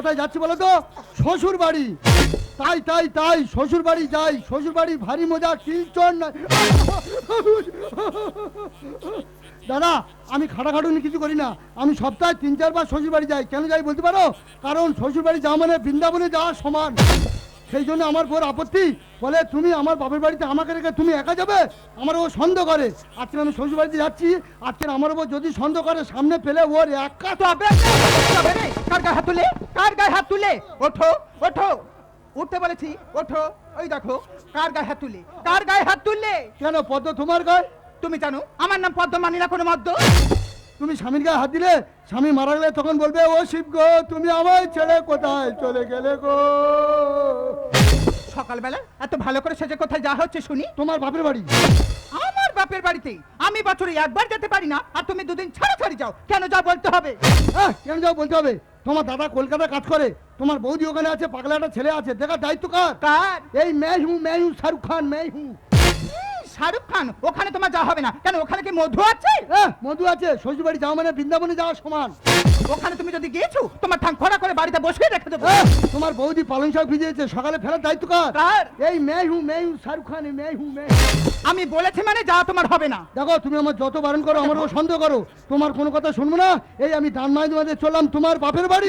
কোথায় যাচ্ছি বলো তো? শ্বশুর বাড়ি তাই তাই তাই শ্বশুর বাড়ি যাই। শ্বশুর বাড়ি ভারী মজা কিলচন না দাদা, আমি খাটাখাটুনি কিছু করি না। আমি সপ্তাহে তিন, চারবার শ্বশুর বাড়ি যাই। কেন যাই বলতে পারো? কারণ শ্বশুর বাড়ি যাওয়া মানে বৃন্দাবনে যাওয়া সমান। সেই জন্য আমার বোর আপত্তি। বলে, তুমি আমার বাপের বাড়িতে আমাকে রেখে তুমি একা যাবে? আমার ও সন্দেহ করে। আজকে আমি শ্বশুর বাড়িতে যাচ্ছি। আজকে আমার ও যদি সন্দেহ করে, সামনে পেলে ওর একা গায়ে হাত তুলে কার গায়ে হাত তুলে? ওঠো ওঠো। উঠতে বলেছি ওঠো। ওই দেখো কার গায়ে হাত তুলে? কার গায়ে হাত তুললে কেন পদ্ম তোমার গায়ে? তুমি জানো আমার নাম পদ্ম মানি না কোনো মদ্য তুমি স্বামীর গায়ে হাত দিলে স্বামী মারা গেলে তখন বলবে ও শিব গো তুমি আমায় ছেড়ে কোথায়? চলে গেলে গো। সকালবেলা এত ভালো করে সেজে কোথায় যা হচ্ছে শুনি তোমার বাপের বাড়ি আমার বাপের বাড়িতে আমি বছরে একবার যেতে পারি না আর তুমি দুদিন ছাড়া ছাড়ি যাও কেন যা বলতে হবে হ্যাঁ কেন যাও বলতে হবে তোমার দাদা কলকাতা কাজ করে তোমার বৌদি ওখানে আছে পাগলা একটা ছেলে আছে দেখার দায়িত্ব কার কার এই मैं हूँ मैं हूँ শাহরুখ খান मैं हूँ শাহরুখ খান ওখানে তোমার যাওয়া হবে না কেন ওখানে কি মধু আছে হ্যাঁ মধু আছে শ্বশুর বাড়ি যাওয়া মানে বৃন্দাবনে যাওয়া সমান ওখানে তুমি যদি গিয়েছো তোমার ঠাং খরা করে বাড়িতে বসে রেখে দেবো তোমার বৌদি পালন শাক ভিজিয়েছে সকালে ফেরার দায়িত্ব কার এই মেয়ে হু মেই হু শাহরুখ খান মেয়ে হু মেয়ে আমি বলেছি মানে যা তোমার হবে না দেখো তুমি আমার যত বারণ করো আমারও সন্দেহ করো তোমার কোনো কথা শুনব না এই আমি ডান মাই তোমাদের চললাম তোমার বাপের বাড়ি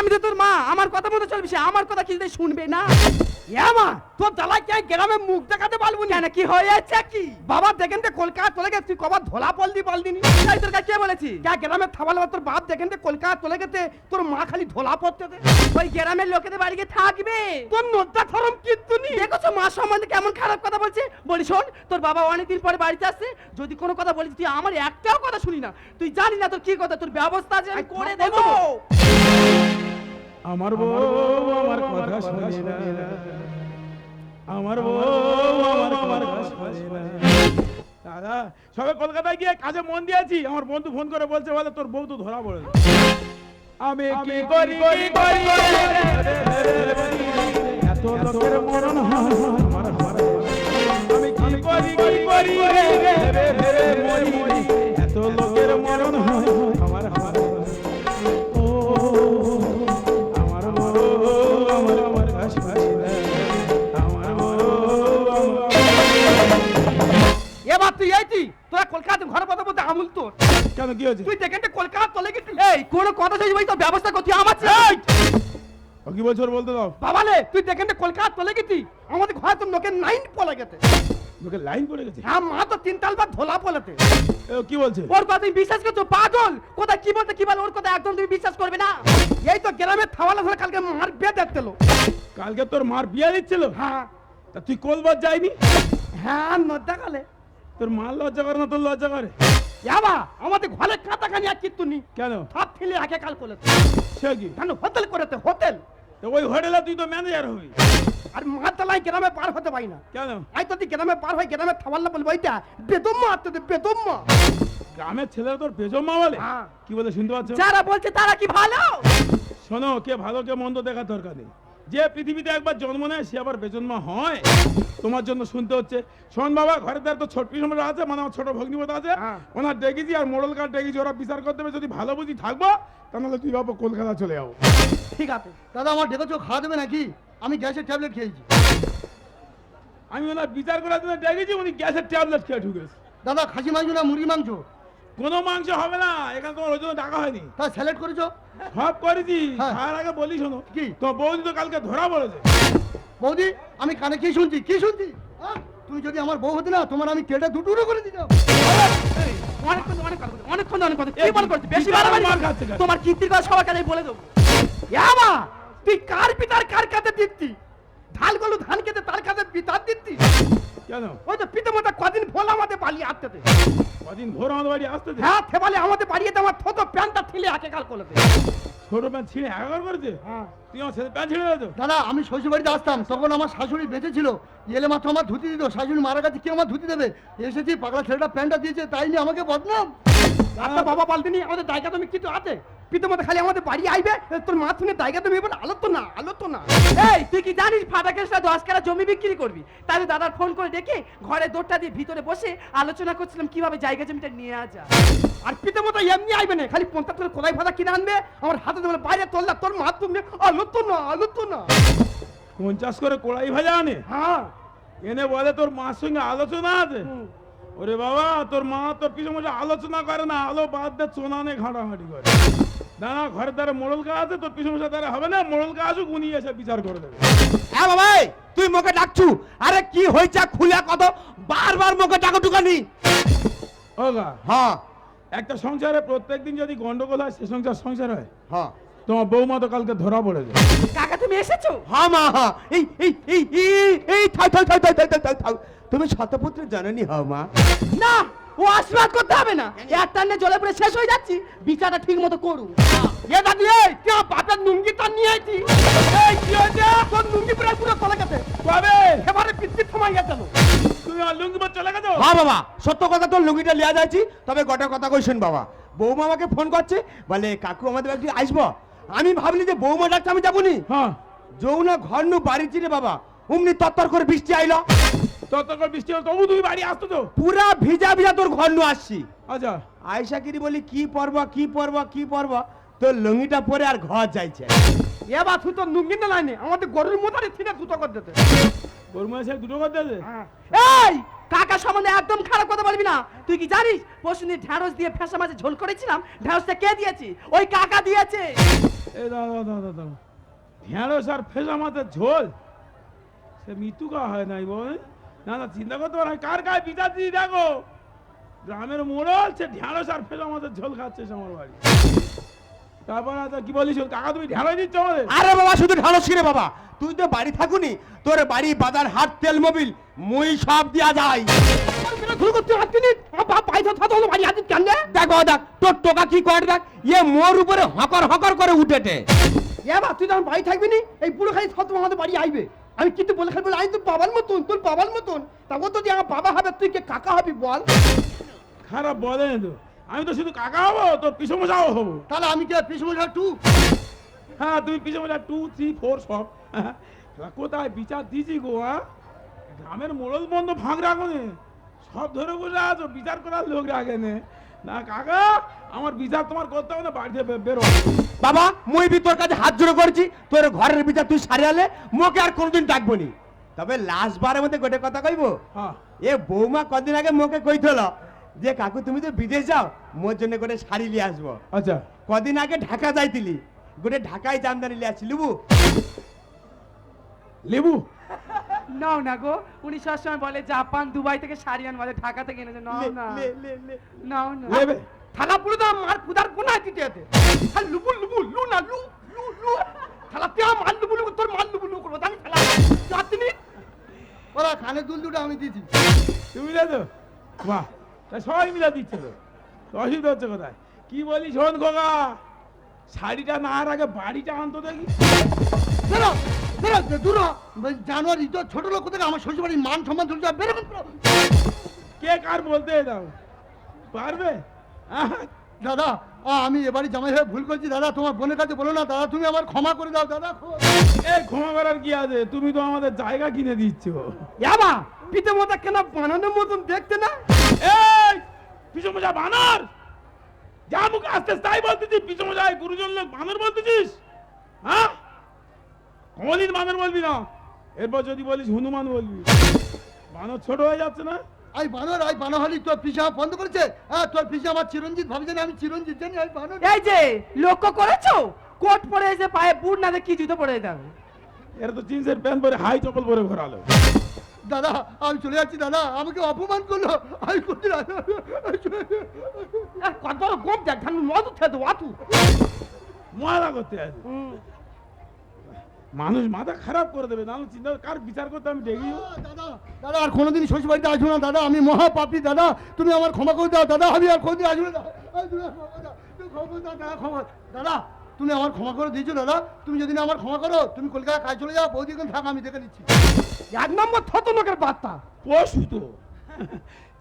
আমি তো তোর মা আমার কথা মতো চলবে সে আমার কথা কিছুতে শুনবে না। মা তোর জ্বালায় কে গ্রামে মুখ দেখাতে পারব না? কি হয়ে যাচ্ছে কি? বাবা দেখেন তো কলকাতা চলে গেছে তুই কবার ধোলা পলদি পলদিনি তাই তোর কাছে কে বলেছি? কে গ্রামে থাবাল তোর বাপ? দেখেন তো কলকাতা চলে গেছে তোর মা খালি ধোলা পড়তে দে। ওই গ্রামের লোকেদের বাড়িতে থাকবে। তোর নদ্দা থরম কিন্তু নি। দেখেছ মা সম্বন্ধে কেমন খারাপ কথা বলছে? বলি শোন তোর বাবা অনেকদিন পরে বাড়িতে আসছে। যদি কোনো কথা বলিস তুই আমার একটাও কথা শুনি না। তুই জানি না তোর কি কথা তোর ব্যবস্থা আছে আমি করে দেবো। আমার বউ আমার কথা শোনে না আমার বউ আমার না দাদা সবে কলকাতায় গিয়ে কাজে মন দিয়েছি। আমার বন্ধু ফোন করে বলছে বলে তোর বউ তো ধরা পড়ে আমি কি করি কি করি? এত লোকের মরণ হয়। আমার। আমি কি করি করি? রে রে রে রে মরি তুই এইটি তোরা কলকাতা ঘরে কথা বলতে আমুল তোর কেন কি হয়েছে? তুই দেখেন কলকাতা চলে গেছিস এই কোন কথা শুনবি ভাই তোর ব্যবস্থা করতে আমার চাই কি বলছো বলতে দাও? বাবালে তুই দেখেন কলকাতা চলে গেছি আমাদের ঘরে তো লোকের নাইন পলে গেছে। লোকে লাইন পড়ে গেছে? হ্যাঁ মা তো তিন তাল বার ধোলা পলেতে কি বলছে? ওর কথা তুমি বিশ্বাস করছ? পাগল! কোথায় কি বলতে কি বলে ওর কথা একদম তুমি বিশ্বাস করবে না? এই তো গ্রামে থাওয়ালা ধরে কালকে মার বিয়ে দেখতে কালকে তোর মার বিয়ে দিচ্ছিল? হ্যাঁ। তা তুই কলবার যাইনি হ্যাঁ নদ্দা কালে তোর মার লজ্জা করে না তোর লজ্জা করে? যাবা আমাদের ঘরে কাটা কানি আর কিত্তু নি কেন? সব ফেলে আগে কাল সে কি? কেন হোটেল হোটেল। তো ওই হোটেলে তুই তো ম্যানেজার হবি। আর মাতালাই গ্রামে পার হতে পারি না। কেন? আই তো গ্রামে পার হয় গ্রামে থামাল্লা বলব ওইটা বেদম্মা আত্মতে বেদম্মা। গ্রামের ছেলেরা তোর বেজম্মা বলে? হ্যাঁ। কি বলে শুনতে পাচ্ছ? যারা বলছে তারা কি ভালো? শোনো কে ভালো কে মন্দ দেখার দরকার নেই। যে পৃথিবীতে একবার জন্ম নেয় সে আবার বেজন্মা হয়। তোমার জন্য শুনতে হচ্ছে শোন বাবা ঘরের দ্বারা তো ছোট পিসমরা আছে মানে আমার ছোট ভগ্নিপতি আছে। হ্যাঁ। ওনার ডেকেছি আর মোড়ল কার্ড ডেকেছি ওরা বিচার করতে হবে যদি ভালো বুঝি থাকব তাহলে তুই বাবা কলকাতা চলে যাব ঠিক আছে। দাদা আমার ডেকেছো খাওয়া দেবে নাকি? আমি গ্যাসের ট্যাবলেট খেয়েছি। আমি ওনার বিচার করার জন্য ডেকেছি উনি গ্যাসের ট্যাবলেট খেয়ে ঢুকেছে। দাদা খাসি মাংস না মুরগি মাংস? কোনো মাংস হবে না এখানে তোমার ওই জন্য ডাকা হয়নি। তা স্যালাড করেছ? সব করেছি। হ্যাঁ। তার আগে বলি শোনো কি? তো বৌদি তো কালকে ধরা পড়েছে। বৌদি আমি কানে কি শুনছি? কি শুনছি? হ্যাঁ? তুমি যদি আমার বউ হতে না তোমার আমি কেটে দুটুরো করে দিতাম। অনেকক্ষণ অনেক কথা অনেকক্ষণ অনেক কথা কি বল করছিস? বেশি বাড়াবাড়ি? তোমার কীর্তির কথা সবার কাছে বলে দেবো। ইয়ামা তুই কার পিতার কার কাছে দিচ্ছি ধান গলু ধান খেতে তার কাছে পিতার দিচ্ছি কেন? ওই তো পিতামাতা কদিন ভোল আমাদের পালিয়ে আসতে দে। কদিন ভোর আমাদের বাড়ি আসতে দে। হ্যাঁ থেবালে আমাদের বাড়িতে আমার ছোট প্যান্টটা ছিলে আকে কাল করে দে। ছোট প্যান্ট ছিঁড়ে একাকার করেছে হ্যাঁ। তুই আমার প্যান্ট ছিঁড়ে দেতো দাদা আমি শ্বশুর বাড়িতে আসতাম তখন আমার শাশুড়ি বেঁচে ছিল। এলে মাত্র আমার ধুতি দিত শাশুড়ি মারা গেছে কি আমার ধুতি দেবে? এসেছি পাগলা ছেলেটা প্যান্টটা দিয়েছে তাই নিয়ে আমাকে বদনাম। আচ্ছা বাবা পাল্টিনি আমাদের জায়গা তুমি কিছু আছে? পিতামাতা খালি আমাদের বাড়ি আইবে? তোর মা শুনে জায়গা তুমি এবার আলো তো না আলো তো না। এই তুই কি জানিস ফাটা কেসটা দশ কারা জমি বিক্রি করবি? তাই দাদার ফোন করে ডেকে ঘরে দোরটা দিয়ে ভিতরে বসে আলোচনা করছিলাম কীভাবে জায়গা জমিটা নিয়ে আসা আর পিতামাতা এমনি আইবে না খালি পঞ্চাশ করে কোদাই ফাদা কিনে আনবে আমার হাতে দেবে বাইরে তোললা তোর মা তুমি আলো তো না আলো তো না পঞ্চাশ করে কড়াই ভাজা আনে? হ্যাঁ। এনে বলে তোর মার সঙ্গে আলোচনা আছে। ওরে বাবা তোর মা তোর পিছনে বসে আলোচনা করে না আলো বাদ দিয়ে চোনানে ঘাঁটাঘাঁটি করে। দাঁড়া ঘরে দ্বারা মোড়ল কা আছে তোর পিছনে দ্বারা হবে না মোড়ল কা আসুক উনি এসে বিচার করে দেবে। হ্যাঁ বাবাই তুই মুখে ডাকছু? আরে কি হয়েছে খুলে কত? বারবার মুখে ডাকো টুকানি ও গা হ্যাঁ। একটা সংসারে প্রত্যেকদিন যদি গন্ডগোল হয় সে সংসার সংসার হয়। হ্যাঁ। তোমার বৌমা তো কালকে ধরা পড়ে যায়। কাকা তুমি এসেছ? হ্যাঁ মা হ্যাঁ। এই এই এই এই থাও থাও থাও থাও থাও, থাও থাও তুমি শতপুত্র জননী হও মা। না ও আশীর্বাদ করতে হবে না। এক টান্ডে জলে পড়ে শেষ হয়ে যাচ্ছি বিচারটা ঠিক মতো করু এ দাদু এই তুই বাপের লুঙ্গি তো নিয়ে আইছি? এই কি হয়েছে তোর লুঙ্গি প্রায় পুরো কলে গেছে? কবে? এবারে পিচ্ছি থামাই গেছে তুমি আমার লুঙ্গি পর চলে গেছো হ্যাঁ বাবা সত্য কথা তোর লুঙ্গিটা লিয়া যাচ্ছি তবে গোটা কথা কই শুন বাবা। বৌমা আমাকে ফোন করছে বলে কাকু আমাদের বাড়ি আসব আমি ভাবলি যে বৌমা ডাকছে আমি যাবনি হ্যাঁ। যৌনা ঘর নু বাড়ি চিরে বাবা। অমনি তত্তর করে বৃষ্টি আইলো। তত করে বৃষ্টি হলো তবু তুমি বাড়ি আসতো তো। পুরা ভিজা ভিজা তোর ঘর নু আসছি। আচ্ছা। আয়সা কিরি বলি কি পরব কি পরব কি পরব? তোর লুঙ্গিটা পরে আর ঘর যাইছে। এবার তুই তোর লুঙ্গি না লাইনে আমাদের গরুর মতো ছিনে দুটো করে দিতে। গরমা এসে দুটো করে দেবে এই কাকা সম্বন্ধে একদম খারাপ কথা বলবি না। তুই কি জানিস পরশু দিন ঢ্যাঁড়স দিয়ে ফেসা মাঝে ঝোল করেছিলাম ঢ্যাঁড়সটা কে দিয়েছি? ওই কাকা দিয়েছে। এই দাদা দাদা দাদা ঢেঁড়স আর ফেসা মাথার ঝোল সে মৃত্যু কা হয় নাই বল না না চিন্তা করতে পারে কার গায়ে বিচার দিয়ে দেখো? গ্রামের মোড়ল সে ঢেঁড়স আর ফেসা আমাদের ঝোল খাচ্ছে সে আমার বাড়ি। তারপর আচ্ছা কি বলিস কাকা তুমি ঢেঁড়স দিচ্ছ আমাদের? আরে বাবা শুধু ঢালস কিরে বাবা? তুই তো বাড়ি থাকুনি তোর বাড়ি বাজার হাট তেল মোবিল মই সব দিয়া যায় ভুল করতে দিনি আমার বাপ থাকতে হলো বাড়ি হাত কেন দেখ বাবা দেখ তোর টোকা কি করে দেখ? ইয়ে মোর উপরে হকর হকর করে উঠেটে। এবার তুই যখন বাড়ি থাকবি নি? এই পুরো খালি সত্য আমাদের বাড়ি আইবে। আমি কিন্তু বলে খালি বলে আমি তোর বাবার মতন তোর বাবার মতন। তারপর তো আমার বাবা হবে তুই কে কাকা হবি বল? খারাপ বলে তো। আমি তো শুধু কাকা হব তোর পিসমশাও হব। তাহলে আমি কি পিসমশা টু হ্যাঁ তুমি পিসমশা টু থ্রি ফোর সব। হ্যাঁ, কোথায় বিচার দিছি গো হ্যাঁ? গ্রামের মোড়ল বন্ধ ভাঙ রাখো সব ধরে বসে আছো বিচার করার লোক রাখে নে। না কাকা আমার বিচার তোমার করতে হবে না বাড়িতে বেরো। বাবা মুই বি তোর কাছে হাত জোড়ো করছি তোর ঘরের বিচার তুই সারিয়ালে মোকে আর কোনোদিন ডাকবো নি। তবে লাস্ট বারের মধ্যে গোটে কথা কইবো? হ্যাঁ। এ বৌমা কদিন আগে মোকে কইছিল যে কাকু তুমি তো বিদেশ যাও মোর জন্য গোটে শাড়ি নিয়ে আসব। আচ্ছা। কদিন আগে ঢাকা যাইতিলি গোটে ঢাকায় জামদানি নিয়ে আসছি লিবু। লেবু? নাও না গো উনি সবসময় বলে জাপান দুবাই থেকে শাড়ি আন বলে ঢাকা থেকে এনেছে। নাও না। লে- লে- লে। নাও না। লেবে। থালা পুরো দাম মার পুদার কোনা দিতে বাহ। তা সবাই মিলে দিচ্ছে তো তো অসুবিধা হচ্ছে কোথায়? কি বলি শোন খোকা শাড়িটা না আর আগে বাড়িটা আনতো দেখি। দূর জানুয়ারি তো ছোট লোক থেকে আমার শ্বশুর বাড়ির মান সম্মান চলছে বেরো বেরো। কে কার বলতে দাও পারবে? দাদা আমি এবারে জামাই হয়ে ভুল করছি। দাদা তোমার বোনের কাছে বলো না। দাদা তুমি আমার ক্ষমা করে দাও দাদা। এই ক্ষমা করার কি আছে? তুমি তো আমাদের জায়গা কিনে দিচ্ছ। ইয়াবা পিতে মতো কেন বানানোর মতন দেখতে না? এই পিছু মজা বানর! যা মুখে আসতে তাই বলতেছিস পিছু মজায় গুরুজন লোক বানর বলতেছিস? হ্যাঁ? কোনদিন বানর বলবি না। এরপর যদি বলিস হনুমান বলবি। বানর ছোট হয়ে যাচ্ছে না? আই বানর আই বানর হলি তোর পিসা বন্ধ করেছে? হ্যাঁ তোর পিসা আমার চিরঞ্জিত ভাবি জানি আমি চিরঞ্জিত জানি আই বানর। এই যে লক্ষ্য করেছ? কোট পরে এসে পায়ে বুট না দেখে কি জুতো পরে যাবে এরা তো জিন্সের প্যান্ট পরে হাই চপল পরে ঘোরালো। দাদা আমি চলে যাচ্ছি দাদা। আমাকে অপমান করল। আমি করছি কত গোপ দেখ ধান মদ উঠে দেবো মজা করতে আছে। মানুষ মাথা খারাপ করে দেবে না চিন্তা কার বিচার করতে আমি দেখি। দাদা দাদা আর কোনোদিন শ্বশুর বাড়িতে আসব না দাদা। আমি মহা পাপি দাদা। তুমি আমার ক্ষমা করে দাও দাদা। আমি আর কোনোদিন আসব না দাদা তুমি আমার ক্ষমা করে দিয়েছ দাদা। তুমি যদি না আমার ক্ষমা করো তুমি কলকাতা কাজ চলে যাও বৌদি এখন থাক আমি দেখে নিচ্ছি। এক নম্বর থত লোকের বার্তা। পশু তো।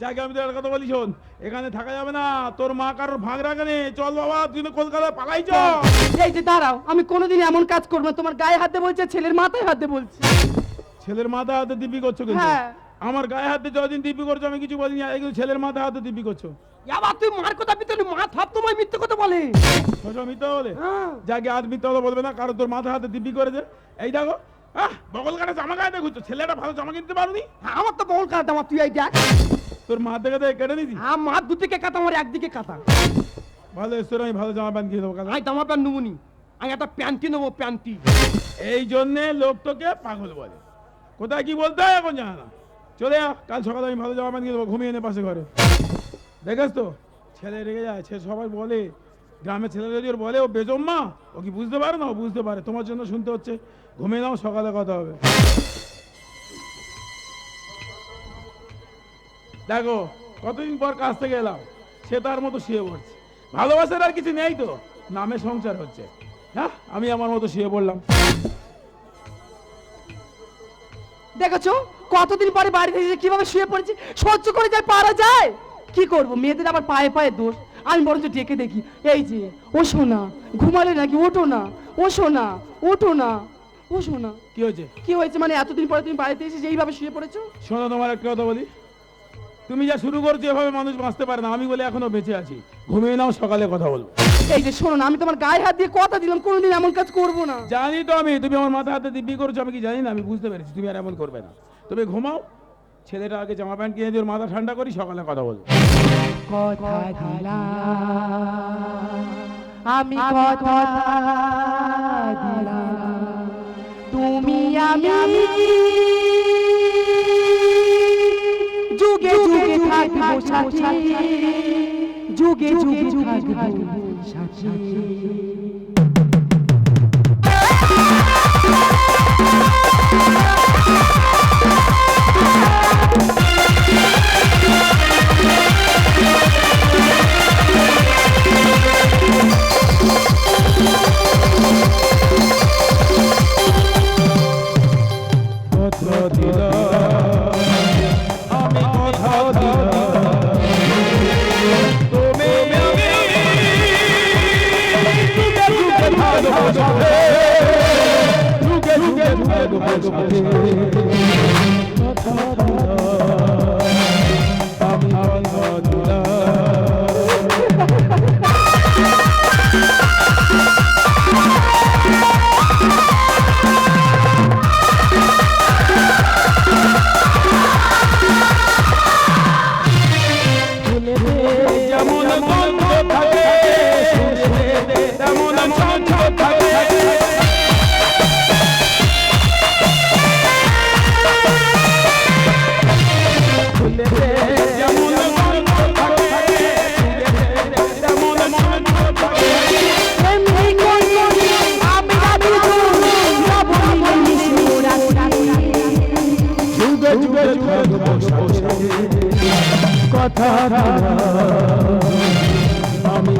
যাকে আমি তোর একটা কথা বলি শোন এখানে থাকা যাবে না। তোর মা কারোর ভাগ রাখে নে। চল বাবা তুই না কলকাতায় পালাই চল এই যে দাঁড়াও আমি কোনোদিন এমন কাজ করব না। তোমার গায়ে হাতে বলছে ছেলের মাথায় হাতে বলছে। ছেলের মাথায় হাতে দিবি করছ কিন্তু? হ্যাঁ। আমার গায়ে হাতে যতদিন দিব্যি করছ আমি কিছু বলিনি। এগুলো ছেলের মাথা হাতে দিব্যি করছ। আবার তুই মার কথা পিতলি মা সব তোমায় মিথ্যে কথা বলে। হ্যাঁ। যাকে আজ মিথ্যা কথা বলবে না কারণ তোর মাথা হাতে দিব্যি করেছে। এই দেখো আহ বগল কাটা জামা গায়ে দেখছ ছেলেটা ভালো জামা কিনতে পারোনি? হ্যাঁ, আমার তো বল কাটা তুই এই দেখ। তোর মা থেকে কেটে হ্যাঁ মা দুদিকে কাটা আমার একদিকে কাটা। ভালো এসে আমি ভালো জামা প্যান্ট কিনে দেবো আমি জামা প্যান্ট নেবনি আমি একটা প্যান্টি নেব প্যান্টি এই জন্যে লোক তোকে পাগল বলে। কোথায় কি বলতে হয় এখন জানা চলে আ কাল সকালে আমি ভালো জামা কিনে দেবো, ঘুমিয়ে নে পাশে ঘরে। দেখেছ তো? ছেলে রেগে যায়, সে সবাই বলে, গ্রামের ছেলে যদি ওর বলে, ও বেজম্মা ও কি বুঝতে পারে না? ও বুঝতে পারে। তোমার জন্য শুনতে হচ্ছে, ঘুমিয়ে নাও, সকালে কথা হবে। দেখো, কতদিন পর কাজ থেকে এলাম, সে তার মতো শুয়ে পড়ছে। ভালোবাসার আর কিছু নেই তো, নামে সংসার হচ্ছে। হ্যাঁ আমি আমার মতো শুয়ে পড়লাম। দেখেছ? কতদিন পরে বাড়ি থেকে এসে কীভাবে শুয়ে পড়েছি? সহ্য করে যায় পারা যায়। কি করব? মেয়েদের আবার পায়ে পায়ে দোষ। আমি বরঞ্চ ডেকে দেখি এই যে ও সোনা ঘুমালে নাকি ওঠো না? ও সোনা ওঠো না ও সোনা কি হয়েছে? কি হয়েছে মানে এতদিন পরে তুমি বাড়িতে এসে যেইভাবে শুয়ে পড়েছো? শোনো তোমার একটা কথা বলি। তুমি যা শুরু করছ এভাবে মানুষ বাঁচতে পারে না। আমি বলে এখনও বেঁচে আছি। ঘুমিয়ে নাও সকালে কথা বলব। এই যে শোনো না আমি তোমার গায়ে হাত দিয়ে কথা দিলাম কোনোদিন এমন কাজ করব না। জানি তো আমি। তুমি আমার মাথা হাতে দিব্যি করছ আমি কি জানি না? আমি বুঝতে পেরেছি। তুমি আর এমন করবে না। তুমি ঘুমাও। ছেলেটা আগে জামা প্যান্ট কিনে দিয়ে ওর মাথা ঠান্ডা করি সকালে কথা বলব। কথা দিলাম আমি কথা দিলাম তুমি আমি যুগে যুগে থাকব সাথী। যুগে যুগে থাকব সাথী। কথা সাথে যুগে যুগে কথা আমি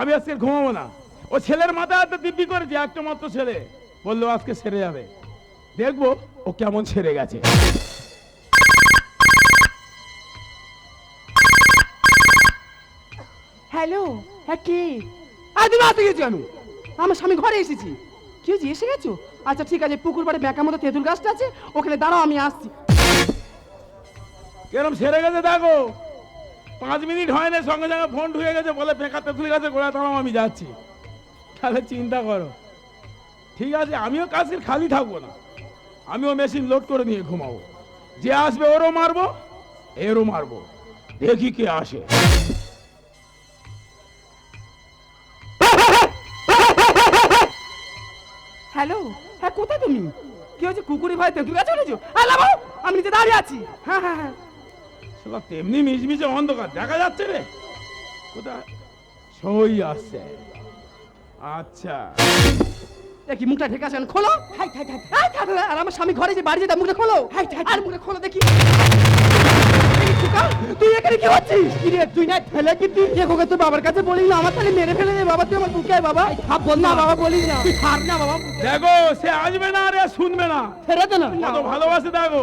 আমি আজকে ঘুমাবো না। ও ছেলের মাথা হাতে দিব্যি করেছে, একটা মাত্র ছেলে। বলল আজকে সেরে যাবে। দেখব ও কেমন ছেড়ে গেছে। হ্যালো হ্যাঁ কি? আজ তুমি আসতে গেছি আমি। আমার স্বামী ঘরে এসেছি। কি হয়েছে এসে গেছো? আচ্ছা ঠিক আছে পুকুর পাড়ে ব্যাকার মতো তেঁতুল গাছটা আছে ওখানে দাঁড়াও আমি আসছি। এরম সেরে গেছে দেখো। পাঁচ মিনিট হয় না সঙ্গে সঙ্গে ফোন ঢুকে গেছে বলে পেঁকা তেঁতুল গাছে গোড়া তাড়াম আমি যাচ্ছি। তাহলে চিন্তা করো। ঠিক আছে আমিও কাজের খালি থাকব না। আমিও মেশিন লোড করে নিয়ে ঘুমাবো। যে আসবে ওরও মারবো এরও মারবো। দেখি কে আসে। হ্যালো? হ্যাঁ কোথায় তুমি? কি হয়েছে? কুকুরি ভয় তেঁতুল গাছে উঠেছো আল্লাহ বাবু, আমি নিচে দাঁড়িয়ে আছি। হ্যাঁ হ্যাঁ হ্যাঁ। শালা তেমনি মিশমিশে অন্ধকার দেখা যাচ্ছে রে। কোথায়? সই আসছে আচ্ছা। দেখি মুখটা ঢেকে আসেন খোলো। হাই হাই হাই আর আমার স্বামী ঘরে যে বাড়ি যেতে মুখটা খোলো। High high. আর মুখটা খোলো দেখি, খোকা, তুই এখানে কি হচ্ছিস? তুই না ঠেলে কি তুই? খোকা বাবার কাছে বলিস না আমার তাহলে মেরে ফেলে দে বাবা তুই আমার বুকে আয় বাবা। থাপ বল না বাবা বলিস না। তুই থাক না বাবা দেখো সে আসবে না রে শুনবে না। ছেড়ে দে না। কত ভালোবাসে দেখো।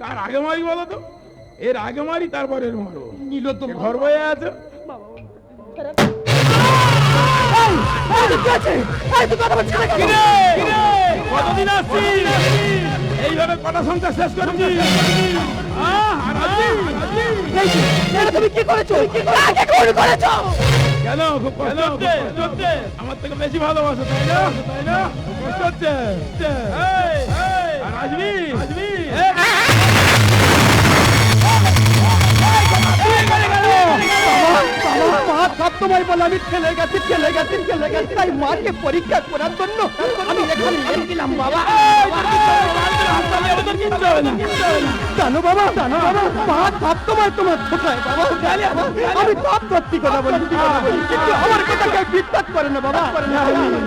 তার আগে মারি বলো তো। এর আগে মারি তারপর এর মারো নিল তো ঘর বয়ে আছে। কতদিন আসছিস? এইভাবে কটা সংসার শেষ করেছি আহ, আর আসছিস? এই যে, এটা তুমি কি করেছ কি করেছ কি করে করেছ কেন খুব কষ্ট হচ্ছে হচ্ছে আমার থেকে বেশি ভালোবাসো তাই না তাই না কষ্ট হচ্ছে হচ্ছে। এই, এই, আর আসবি আসবি মা বলে আমি ঠেলে গেছি ঠেলে গেছি ঠেলে গেছি। তাই মাকে পরীক্ষা করার জন্য আমি এখানে এসেছিলাম বাবা। জানো বাবা জানো। বাবা মা সব তোমায় তোমার ছোটায় বাবা। আমি সব সত্যি কথা বলি কিন্তু আমার কথা কেউ বিশ্বাস করে না বাবা।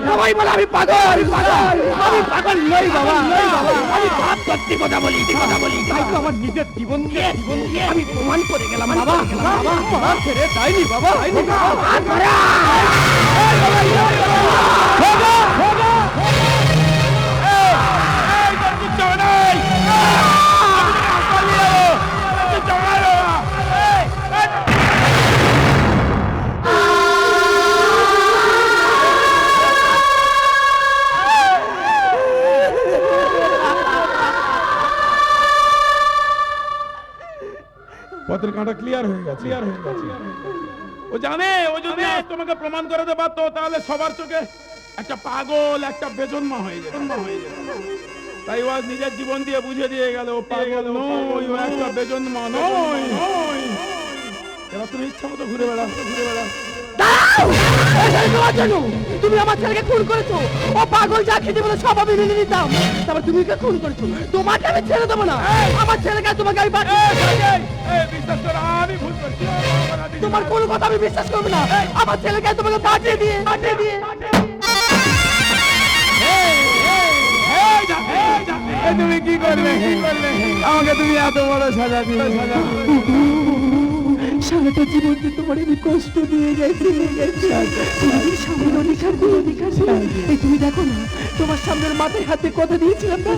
সবাই বলে আমি পাগল আমি পাগল আমি পাগল। নই বাবা। আমি সব সত্যি কথা বলি কথা বলি। তাই তো আমার নিজের জীবন দিয়ে জীবন দিয়ে আমি প্রমাণ করে গেলাম বাবা। বাবা। মা ছেড়ে যায়নি বাবা। বাবা। পথের কাঁটা ক্লিয়ার হয়ে গেছে ক্লিয়ার হয়ে গেছে ও জানে ও যদি তোমাকে প্রমাণ করাতে পারতো তাহলে সবার চোখে একটা পাগল একটা বেজন্মা হয়ে যেত হয়ে যেত তাই ও নিজের জীবন দিয়ে বুঝে দিয়ে গেল ও পাগল নয় ও একটা বেজন্মা নয়। এবার তুমি ইচ্ছা মতো ঘুরে বেড়া ঘুরে বেড়া দাঁড়াও! তোমার জন্য। তুমি আমার ছেলেকে খুন করেছ। ও পাগল যা খেতে বলে সব আমি মেনে নিতাম। তারপর তুমি ওকে খুন করেছ। তোমাকে আমি ছেড়ে দেবো না। আমার ছেলেকে তোমাকে আমি তোমার। কোনো কথা আমি বিশ্বাস করব না। আমার ছেলেকে তোমাকে বাঁচিয়ে দিয়ে বাঁচিয়ে দিয়ে। তুমি কি করলে? কি করলে? আমাকে তুমি এত বড় সাজা সাজা সারাটা জীবন যে তোমার আমি কষ্ট দিয়ে গেছি। কোনোদিন স্বামীর অধিকার দিয়ে অধিকার এই তুমি দেখো না, তোমার সামনের মাথায় হাতে কথা দিয়েছিলাম না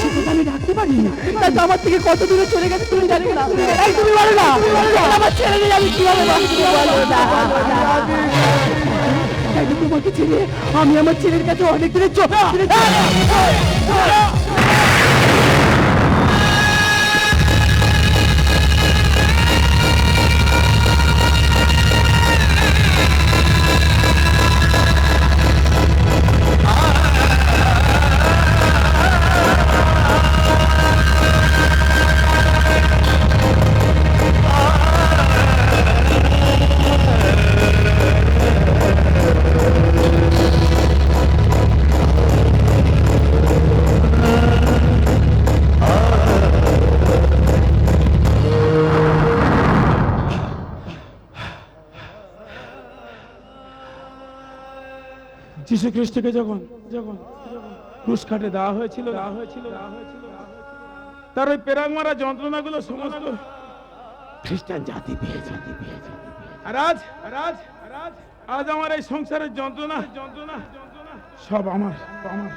সে কথা আমি রাখতে পারি না। তাই আমার থেকে কত দূরে চলে গেছে তুমি জানি না। এই তুমি বলো না আমার ছেড়ে দিয়ে আমি কীভাবে বলো না? তোমাকে ছেড়ে আমি আমার ছেলের কাছে অনেক দিনের চোখ খ্রিস্টকে যখন যখন ক্রুশ কাটে দেওয়া হয়েছিল দেওয়া হয়েছিল দেওয়া হয়েছিল তার ওই পেরাক মারা যন্ত্রণাগুলো সমস্ত খ্রিস্টান জাতি পেয়ে জাতি পেয়ে আর আজ আজ আজ আমার এই সংসারের যন্ত্রণা যন্ত্রণা সব আমার আমার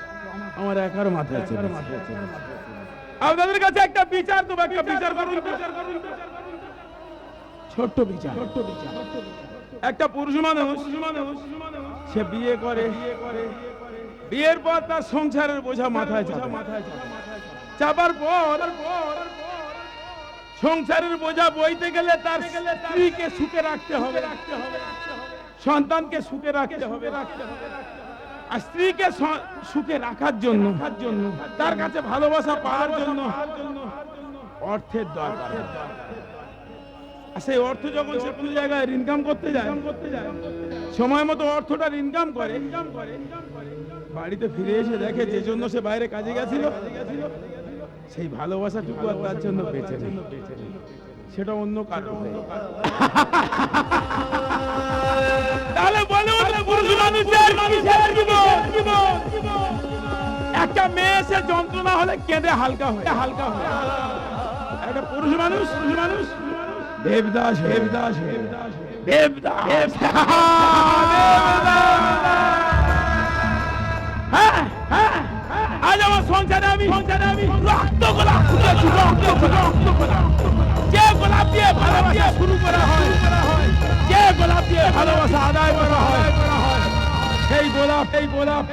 আমার একার মাথায় মাথায় আপনাদের কাছে একটা বিচার দেবো, একটা বিচার করুন বিচার করুন। ছোট্ট বিচার ছোট্ট বিচার। একটা পুরুষ মানুষ সে বিয়ে করে, বিয়ের পর তার সংসারের বোঝা মাথায় চাপে চাপার পর সংসারের বোঝা বইতে গেলে তার স্ত্রীকে সুখে রাখতে হবে। সন্তানকে সুখে রাখতে হবে। আর স্ত্রীকে সুখে রাখার জন্য, তার কাছে ভালোবাসা পাওয়ার জন্য অর্থের দরকার সেই অর্থ যখন সে কোনো জায়গায় ইনকাম করতে যায় করতে যায় সময় মতো অর্থটার ইনকাম করে। বাড়িতে ফিরে এসে দেখে যে জন্য সে বাইরে কাজে গেছিল, সেই ভালোবাসাটুকু আর তার জন্য বেঁচে নেই। সেটা অন্য কারও তাহলে জীবন? একটা মেয়ে সে যন্ত্রণা হলে কেঁদে হালকা হয়। হালকা হয় একটা পুরুষ মানুষ পুরুষ মানুষ। দেবদাস দেবদাস দেবদাস। দেবদাস হ্যাঁ, হ্যাঁ, আজ আমার সংসারে আমি সংসারে আমি রক্ত গোলাপ ফুটেছি রক্ত রক্ত গোলাপ যে গোলাপ দিয়ে ভালোবাসা শুরু করা হয় যে গোলাপ দিয়ে ভালোবাসা আদায় করা হয় সেই গোলাপ সেই গোলাপ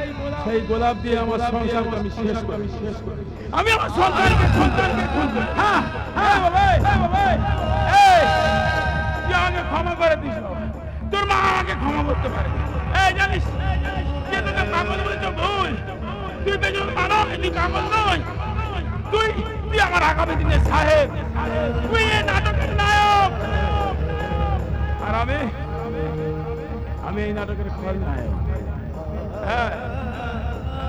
সেই গোলাপ দিয়ে আমার সংসারকে আমি শেষ করি শেষ করি আমি আমার সন্তানকে সন্তানকে হ্যাঁ হ্যাঁ বাবা হ্যাঁ বাবা তুই আমাকে ক্ষমা করে দিস। তোর মা আমাকে ক্ষমা করতে পারে। এই জানিস? যে তোকে পাগল বলেছ, ভুল। তুই বেজন মানব তুই পাগল নয়। তুই তুই আমার আগামী দিনের সাহেব। তুই এই নাটকের নায়ক। আর আমি আমি এই নাটকের খল নায়ক। হ্যাঁ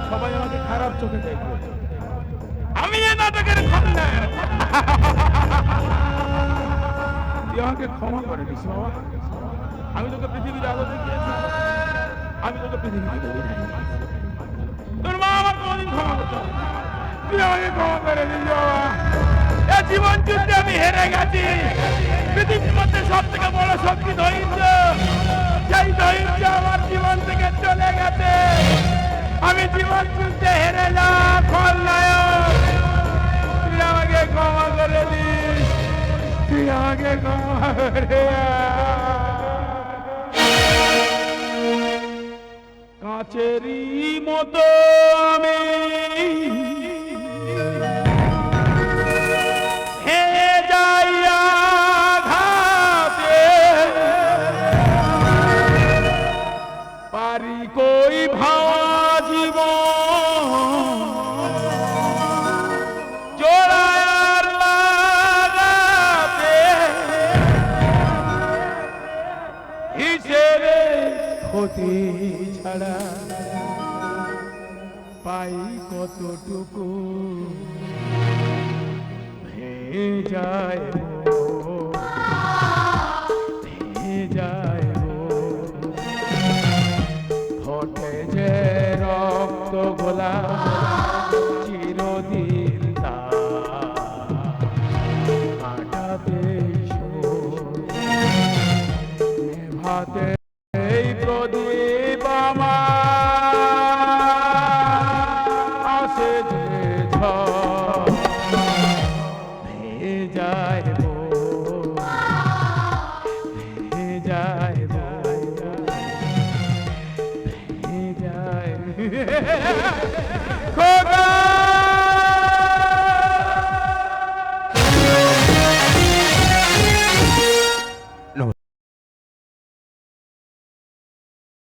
সবাই আমাকে খারাপ চোখে দেখবে। আমি এই নাটকের খল নায়ক। তুই আমাকে ক্ষমা করে দিস, বাবা। আমি তোকে পৃথিবীর আলো দেখিয়েছি আমি তোকে পৃথিবীতে দেখিয়েছি তোর মা আমার কোনদিন ক্ষমা করতে তুই আমাকে ক্ষমা করে দিস, বাবা। এ জীবন যুদ্ধে আমি হেরে গেছি। পৃথিবীর মধ্যে সব থেকে বড় শক্তি ধৈর্য। সেই ধৈর্য আমার জীবন থেকে চলে গেছে। আমি জীবন যুদ্ধে হেরে যা ফল নায়ক তুই আমাকে ক্ষমা করে দিস। তুই আমাকে ক্ষমা করে দে। কাঁচেরই মতো আমি কতটুকু ভেজায় মন। ফটে যে রক্ত গোলা